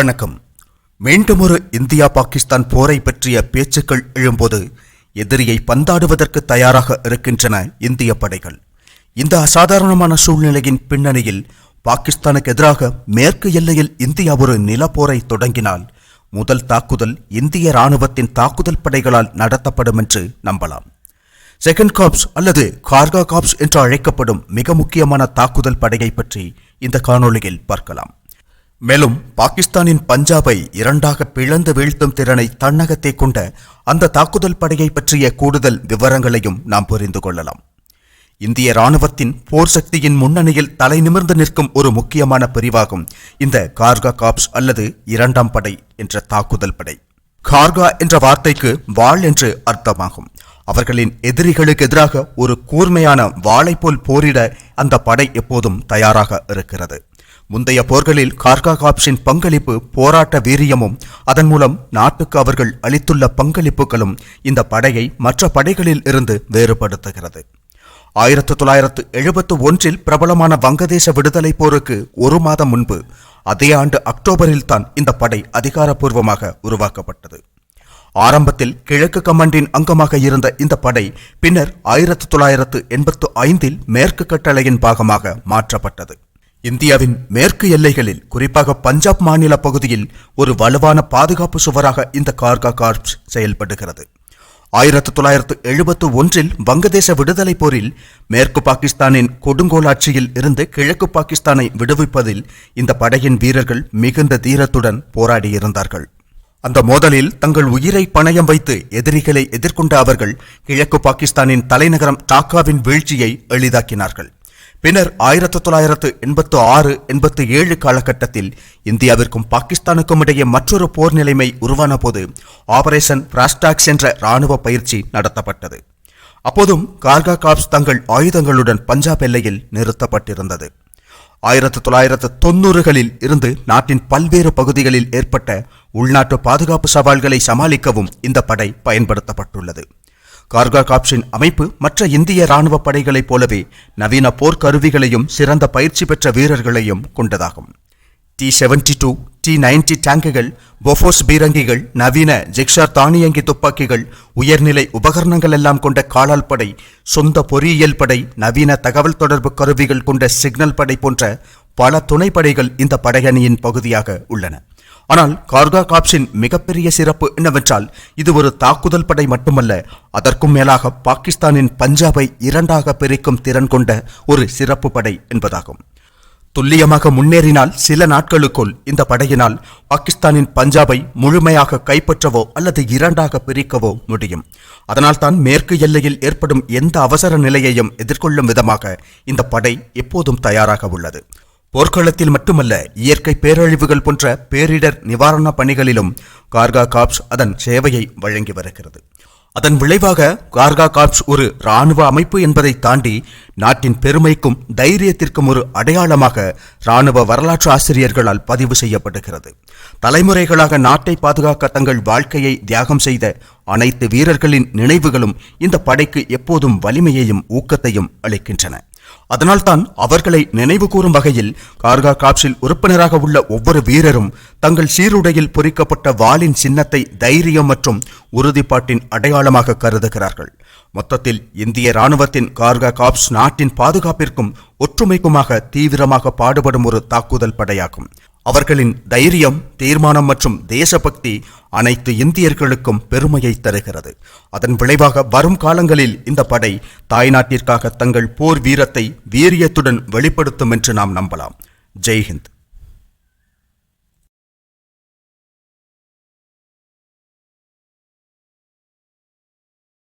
வணக்கம். மீண்டும் ஒரு இந்தியா பாகிஸ்தான் போரை பற்றிய பேச்சுக்கள் எழும்போது எதிரியை பந்தாடுவதற்கு தயாராக இருக்கின்றன இந்திய படைகள். இந்த அசாதாரணமான சூழ்நிலையின் பின்னணியில் பாகிஸ்தானுக்கு எதிராக மேற்கு எல்லையில் இந்தியா ஒரு நிலப்போரை தொடங்கினால் முதல் தாக்குதல் இந்திய ராணுவத்தின் தாக்குதல் படைகளால் நடத்தப்படும் என்று நம்பலாம். செகண்ட் காப்ஸ் அல்லது கார்கா காப்ஸ் என்று அழைக்கப்படும் மிக முக்கியமான தாக்குதல் படையை பற்றி இந்த காணொளியில் பார்க்கலாம். மேலும் பாகிஸ்தானின் பஞ்சாபை இரண்டாக பிளந்து வீழ்த்தும் திறனை தன்னகத்தை கொண்ட அந்த தாக்குதல் படையை பற்றிய கூடுதல் விவரங்களையும் நாம் புரிந்து கொள்ளலாம். இந்திய இராணுவத்தின் போர் சக்தியின் முன்னணியில் தலை நிமிர்ந்து நிற்கும் ஒரு முக்கியமான பிரிவாகும் இந்த கார்கா காப்ஸ் அல்லது இரண்டாம் படை என்ற தாக்குதல் படை. கார்கா என்ற வார்த்தைக்கு வாள் என்று அர்த்தமாகும். அவர்களின் எதிரிகளுக்கு எதிராக ஒரு கூர்மையான வாளை போல் போரிட அந்த படை எப்போதும் தயாராக இருக்கிறது. முந்தைய போர்களில் கார்கா காப்ஸின் பங்களிப்பு போராட்ட வீரியமும் அதன் மூலம் நாட்டுக்கு அவர்கள் அளித்துள்ள பங்களிப்புகளும் இந்த படையை மற்ற படைகளில் இருந்து வேறுபடுத்துகிறது. ஆயிரத்து தொள்ளாயிரத்து எழுபத்து ஒன்றில் பிரபலமான வங்கதேச விடுதலை போருக்கு ஒரு மாதம் முன்பு அதே ஆண்டு அக்டோபரில் தான் இந்த படை அதிகாரப்பூர்வமாக உருவாக்கப்பட்டது. ஆரம்பத்தில் கிழக்கு கமாண்டின் அங்கமாக இருந்த இந்த படை பின்னர் ஆயிரத்து தொள்ளாயிரத்து எண்பத்து ஐந்தில் மேற்கு கட்டளையின் பாகமாக மாற்றப்பட்டது. இந்தியாவின் மேற்கு எல்லைகளில் குறிப்பாக பஞ்சாப் மாநில பகுதியில் ஒரு வலுவான பாதுகாப்பு சுவராக இந்த கார்கா கார்ப்ஸ் செயல்படுகிறது. ஆயிரத்து தொள்ளாயிரத்து எழுபத்து ஒன்றில் வங்கதேச விடுதலை போரில் மேற்கு பாகிஸ்தானின் கொடுங்கோலாட்சியில் இருந்து கிழக்கு பாகிஸ்தானை விடுவிப்பதில் இந்த படையின் வீரர்கள் மிகுந்த தீரத்துடன் போராடியிருந்தார்கள். அந்த மோதலில் தங்கள் உயிரை பணயம் வைத்து எதிரிகளை எதிர்கொண்ட அவர்கள் கிழக்கு பாகிஸ்தானின் தலைநகரம் டாக்காவின் வீழ்ச்சியை எளிதாக்கினார்கள். பின்னர் ஆயிரத்தி தொள்ளாயிரத்து எண்பத்து ஆறு எண்பத்து ஏழு காலகட்டத்தில் இந்தியாவிற்கும் பாகிஸ்தானுக்கும் இடையே மற்றொரு போர் நிலைமை உருவான போது ஆபரேஷன் பிராஸ்டாக்ஸ் என்ற இராணுவ பயிற்சி நடத்தப்பட்டது. அப்போதும் கார்கா காப்ஸ் தங்கள் ஆயுதங்களுடன் பஞ்சாப் எல்லையில் நிறுத்தப்பட்டிருந்தது. ஆயிரத்து தொள்ளாயிரத்து தொன்னூறுகளில் இருந்து நாட்டின் பல்வேறு பகுதிகளில் ஏற்பட்ட உள்நாட்டு பாதுகாப்பு சவால்களை சமாளிக்கவும் இந்த படை பயன்படுத்தப்பட்டுள்ளது. கார்கா காப்ஷின் அமைப்பு மற்ற இந்திய ராணுவ படைகளைப் போலவே நவீன போர்க்கருவிகளையும் சிறந்த பயிற்சி பெற்ற வீரர்களையும் கொண்டதாகும். T seventy two T ninety டேங்குகள் Bofors பீரங்கிகள் நவீன ஜெக்ஷார் தானியங்கி துப்பாக்கிகள் உயர்நிலை உபகரணங்கள் எல்லாம் கொண்ட காலால் படை சொந்த பொறியியல் படை நவீன தகவல் தொடர்பு கருவிகள் கொண்ட சிக்னல் படை போன்ற பல துணைப்படைகள் இந்த படையணியின் பகுதியாக உள்ளன. ஆனால் கார்கா காப்ஸின் மிகப்பெரிய சிறப்பு என்னவென்றால் இது ஒரு தாக்குதல் படை மட்டுமல்ல அதற்கும் மேலாக பாகிஸ்தானின் பஞ்சாபை இரண்டாக பிரிக்கும் திறன் கொண்ட ஒரு சிறப்பு படை என்பதாகும். துல்லியமாக முன்னேறினால் சில நாட்களுக்குள் இந்த படையினால் பாகிஸ்தானின் பஞ்சாபை முழுமையாக கைப்பற்றவோ அல்லது இரண்டாக பிரிக்கவோ முடியும். அதனால்தான் மேற்கு எல்லையில் ஏற்படும் எந்த அவசர நிலையையும் எதிர்கொள்ளும் விதமாக இந்த படை எப்போதும் தயாராக உள்ளது. போர்க்களத்தில் மட்டுமல்ல இயற்கை பேரழிவுகள் போன்ற பேரிடர் நிவாரண பணிகளிலும் கார்கா காப்ஸ் அதன் சேவையை வழங்கி வருகிறது. அதன் விளைவாக கார்கா காப்ஸ் ஒரு இராணுவ அமைப்பு என்பதை தாண்டி நாட்டின் பெருமைக்கும் தைரியத்திற்கும் ஒரு அடையாளமாக இராணுவ வரலாற்று ஆசிரியர்களால் பதிவு செய்யப்படுகிறது. தலைமுறைகளாக நாட்டை பாதுகாக்க தங்கள் வாழ்க்கையை தியாகம் செய்த அனைத்து வீரர்களின் நினைவுகளும் இந்த படைக்கு எப்போதும் வலிமையையும் ஊக்கத்தையும் அளிக்கின்றன. அதனால்தான் அவர்களை நினைவு கூறும் வகையில் கார்கா காப்ஸில் உறுப்பினராக உள்ள ஒவ்வொரு வீரரும் தங்கள் சீருடையில் பொறிக்கப்பட்ட வாளின் சின்னத்தை தைரியம் மற்றும் உறுதிப்பாட்டின் அடையாளமாக கருதுகிறார்கள். மொத்தத்தில் இந்திய ராணுவத்தின் கார்கா காப்ஸ் நாட்டின் பாதுகாப்பிற்கும் ஒற்றுமைக்குமாக தீவிரமாக பாடுபடும் ஒரு தாக்குதல் படையாகும். அவர்களின் தைரியம் தீர்மானம் மற்றும் தேசபக்தி அனைத்து இந்தியர்களுக்கும் பெருமையை தருகிறது. அதன் விளைவாக வரும் காலங்களில் இந்த படை தாய்நாட்டிற்காக தங்கள் போர் வீரத்தை வீரியத்துடன் வெளிப்படுத்தும் என்று நாம் நம்பலாம். ஜெய்ஹிந்த்